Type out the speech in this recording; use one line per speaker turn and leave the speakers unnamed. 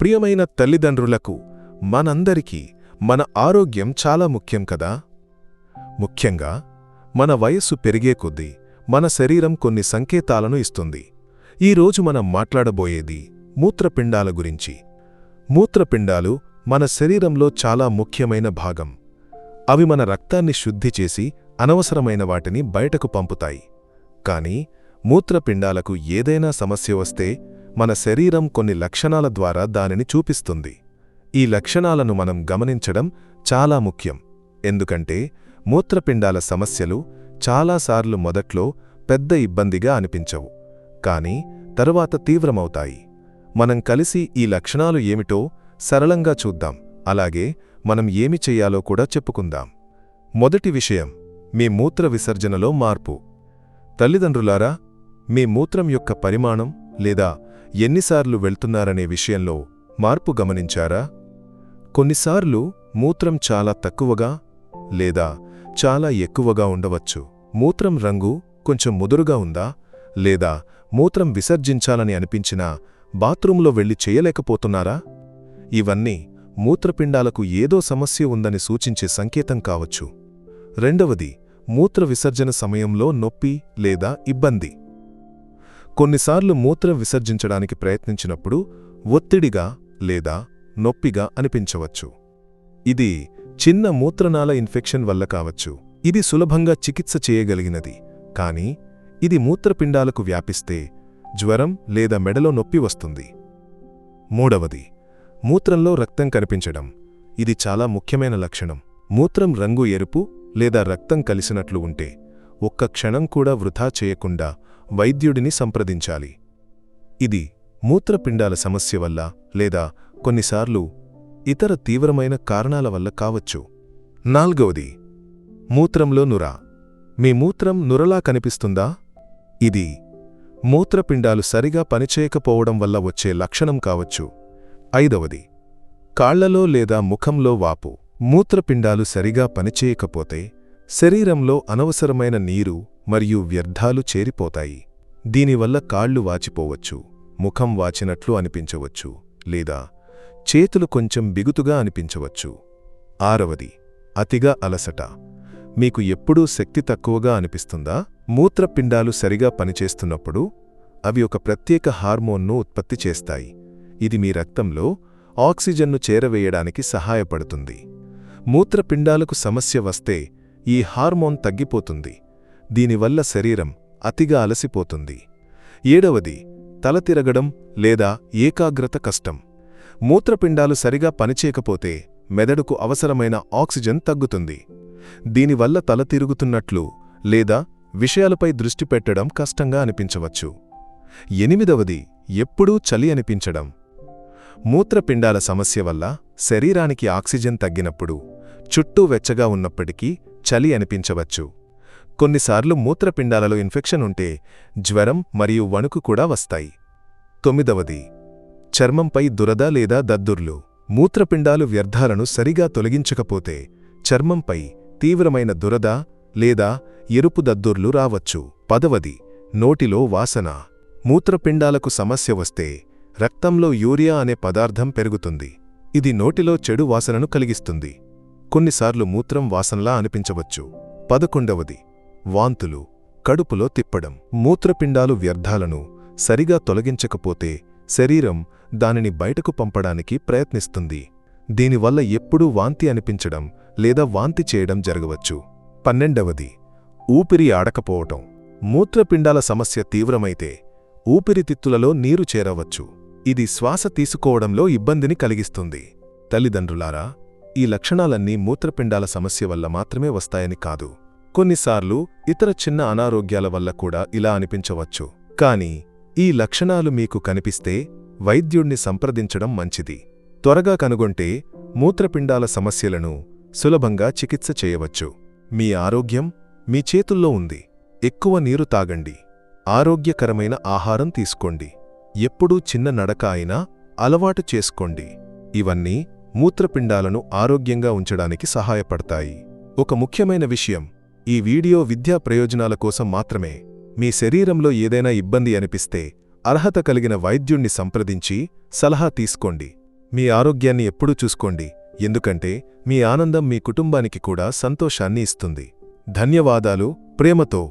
ప్రియమైన తల్లిదండ్రులకు మనందరికీ మన ఆరోగ్యం చాలా ముఖ్యం కదా? ముఖ్యంగా మన వయస్సు పెరిగే కొద్దీ మన శరీరం కొన్ని సంకేతాలను ఇస్తుంది. ఈరోజు మనం మాట్లాడబోయేది మూత్రపిండాల గురించి. మూత్రపిండాలు మన శరీరంలో చాలా ముఖ్యమైన భాగం. అవి మన రక్తాన్ని శుద్ధి చేసి అనవసరమైన వాటిని బయటకు పంపుతాయి. కాని మూత్రపిండాలకు ఏదైనా సమస్య వస్తే మన శరీరం కొన్ని లక్షణాల ద్వారా దానిని చూపిస్తుంది. ఈ లక్షణాలను మనం గమనించడం చాలా ముఖ్యం. ఎందుకంటే మూత్రపిండాల సమస్యలు చాలాసార్లు మొదట్లో పెద్ద ఇబ్బందిగా అనిపించవు. కాని తరువాత తీవ్రమవుతాయి. మనం కలిసి ఈ లక్షణాలు ఏమిటో సరళంగా చూద్దాం. అలాగే మనం ఏమి చెయ్యాలో కూడా చెప్పుకుందాం. మొదటి విషయం మీ మూత్ర విసర్జనలో మార్పు. తల్లిదండ్రులారా మీ మూత్రం యొక్క పరిమాణం లేదా ఎన్నిసార్లు వెళ్తున్నారనే విషయంలో మార్పు గమనించారా? కొన్నిసార్లు మూత్రం చాలా తక్కువగా లేదా చాలా ఎక్కువగా ఉండవచ్చు. మూత్రం రంగు కొంచెం ముదురుగా ఉందా? లేదా మూత్రం విసర్జించాలని అనిపించినా బాత్రూంలో వెళ్ళి చేయలేకపోతున్నారా? ఇవన్నీ మూత్రపిండాలకు ఏదో సమస్య ఉందని సూచించే సంకేతం కావచ్చు. రెండవది మూత్ర విసర్జన సమయంలో నొప్పి లేదా ఇబ్బంది. కొన్నిసార్లు మూత్ర విసర్జించడానికి ప్రయత్నించినప్పుడు ఒత్తిడిగా లేదా నొప్పిగా అనిపించవచ్చు. ఇది చిన్న మూత్రనాళ ఇన్ఫెక్షన్ వల్ల కావచ్చు. ఇది సులభంగా చికిత్స చేయగలిగినది కానీ ఇది మూత్రపిండాలకు వ్యాపిస్తే జ్వరం లేదా మెడలో నొప్పి వస్తుంది. మూడవది మూత్రంలో రక్తం కనిపించడం. ఇది చాలా ముఖ్యమైన లక్షణం. మూత్రం రంగు ఎరుపు లేదా రక్తం కలిసినట్లు ఉంటే ఒక్క క్షణం కూడా వృధా చేయకుండా వైద్యుడిని సంప్రదించాలి. ఇది మూత్రపిండాల సమస్య వల్ల లేదా కొన్నిసార్లు ఇతర తీవ్రమైన కారణాల వల్ల కావచ్చు. నాల్గవది మూత్రంలో నుర. మీ మూత్రం నురలా కనిపిస్తుందా? ఇది మూత్రపిండాలు సరిగా పనిచేయకపోవడం వల్ల వచ్చే లక్షణం కావచ్చు. ఐదవది కాళ్ళలో లేదా ముఖంలో వాపు. మూత్రపిండాలు సరిగా పనిచేయకపోతే శరీరంలో అనవసరమైన నీరు మరియు వ్యర్థాలు చేరిపోతాయి. దీనివల్ల కాళ్ళు వాచిపోవచ్చు ముఖం వాచినట్లు అనిపించవచ్చు లేదా చేతులు కొంచెం బిగుతుగా అనిపించవచ్చు. ఆరవది అతిగా అలసట. మీకు ఎప్పుడూ శక్తి తక్కువగా అనిపిస్తుందా? మూత్రపిండాలు సరిగా పనిచేస్తున్నప్పుడు అవి ఒక ప్రత్యేక హార్మోన్ను ఉత్పత్తి చేస్తాయి. ఇది మీ రక్తంలో ఆక్సిజన్ను చేరవేయడానికి సహాయపడుతుంది. మూత్రపిండాలకు సమస్య వస్తే ఈ హార్మోన్ తగ్గిపోతుంది. దీనివల్ల శరీరం అతిగా అలసిపోతుంది. ఏడవది తల తిరగడం లేదా ఏకాగ్రత కష్టం. మూత్రపిండాలు సరిగా పనిచేయకపోతే మెదడుకు అవసరమైన ఆక్సిజన్ తగ్గుతుంది. దీనివల్ల తల తిరుగుతున్నట్లు లేదా విషయాలపై దృష్టి పెట్టడం కష్టంగా అనిపించవచ్చు. ఎనిమిదవది ఎప్పుడూ చలి అనిపించడం. మూత్రపిండాల సమస్య వల్ల శరీరానికి ఆక్సిజన్ తగ్గినప్పుడు చుట్టూ వెచ్చగా ఉన్నప్పటికీ చలి అనిపించవచ్చు. కొన్నిసార్లు మూత్రపిండాలలో ఇన్ఫెక్షన్ ఉంటే జ్వరం మరియు వణుకు కూడా వస్తాయి. తొమ్మిదవది చర్మంపై దురద లేదా దద్దుర్లు. మూత్రపిండాలు వ్యర్థాలను సరిగా తొలగించకపోతే చర్మంపై తీవ్రమైన దురద లేదా ఎరుపు దద్దుర్లు రావచ్చు. పదవది నోటిలో వాసన. మూత్రపిండాలకు సమస్య వస్తే రక్తంలో యూరియా అనే పదార్థం పెరుగుతుంది. ఇది నోటిలో చెడు వాసనను కలిగిస్తుంది. కొన్నిసార్లు మూత్రం వాసనలా అనిపించవచ్చు. పదకొండవది వాంతులు. కడుపులో తిప్పడం. మూత్రపిండాలు వ్యర్థాలను సరిగా తొలగించకపోతే శరీరం దానిని బయటకు పంపడానికి ప్రయత్నిస్తుంది. దీనివల్ల ఎప్పుడూ వాంతి అనిపించడం లేదా వాంతి చేయడం జరగవచ్చు. పన్నెండవది ఊపిరి ఆడకపోవటం. మూత్రపిండాల సమస్య తీవ్రమైతే ఊపిరితిత్తులలో నీరు చేరవచ్చు. ఇది శ్వాస తీసుకోవడంలో ఇబ్బందిని కలిగిస్తుంది. తల్లిదండ్రులారా ఈ లక్షణాలన్నీ మూత్రపిండాల సమస్య వల్ల మాత్రమే వస్తాయని కాదు. కొన్నిసార్లు ఇతర చిన్న అనారోగ్యాల వల్ల కూడా ఇలా అనిపించవచ్చు. కాని ఈ లక్షణాలు మీకు కనిపిస్తే వైద్యుణ్ణి సంప్రదించడం మంచిది. త్వరగా కనుగొంటే మూత్రపిండాల సమస్యలను సులభంగా చికిత్స చేయవచ్చు. మీ ఆరోగ్యం మీ చేతుల్లో ఉంది. ఎక్కువ నీరు తాగండి. ఆరోగ్యకరమైన ఆహారం తీసుకోండి. ఎప్పుడూ చిన్న నడక అయినా అలవాటు చేసుకోండి. ఇవన్నీ మూత్రపిండాలను ఆరోగ్యంగా ఉంచడానికి సహాయపడతాయి. ఒక ముఖ్యమైన విషయం ఈ వీడియో విద్యా ప్రయోజనాల కోసం మాత్రమే. మీ శరీరంలో ఏదైనా ఇబ్బంది అనిపిస్తే అర్హత కలిగిన వైద్యుణ్ణి సంప్రదించి సలహా తీసుకోండి. మీ ఆరోగ్యాన్ని ఎప్పుడూ చూసుకోండి ఎందుకంటే మీ ఆనందం మీ కుటుంబానికి కూడా సంతోషాన్ని ఇస్తుంది. ధన్యవాదాలు ప్రేమతో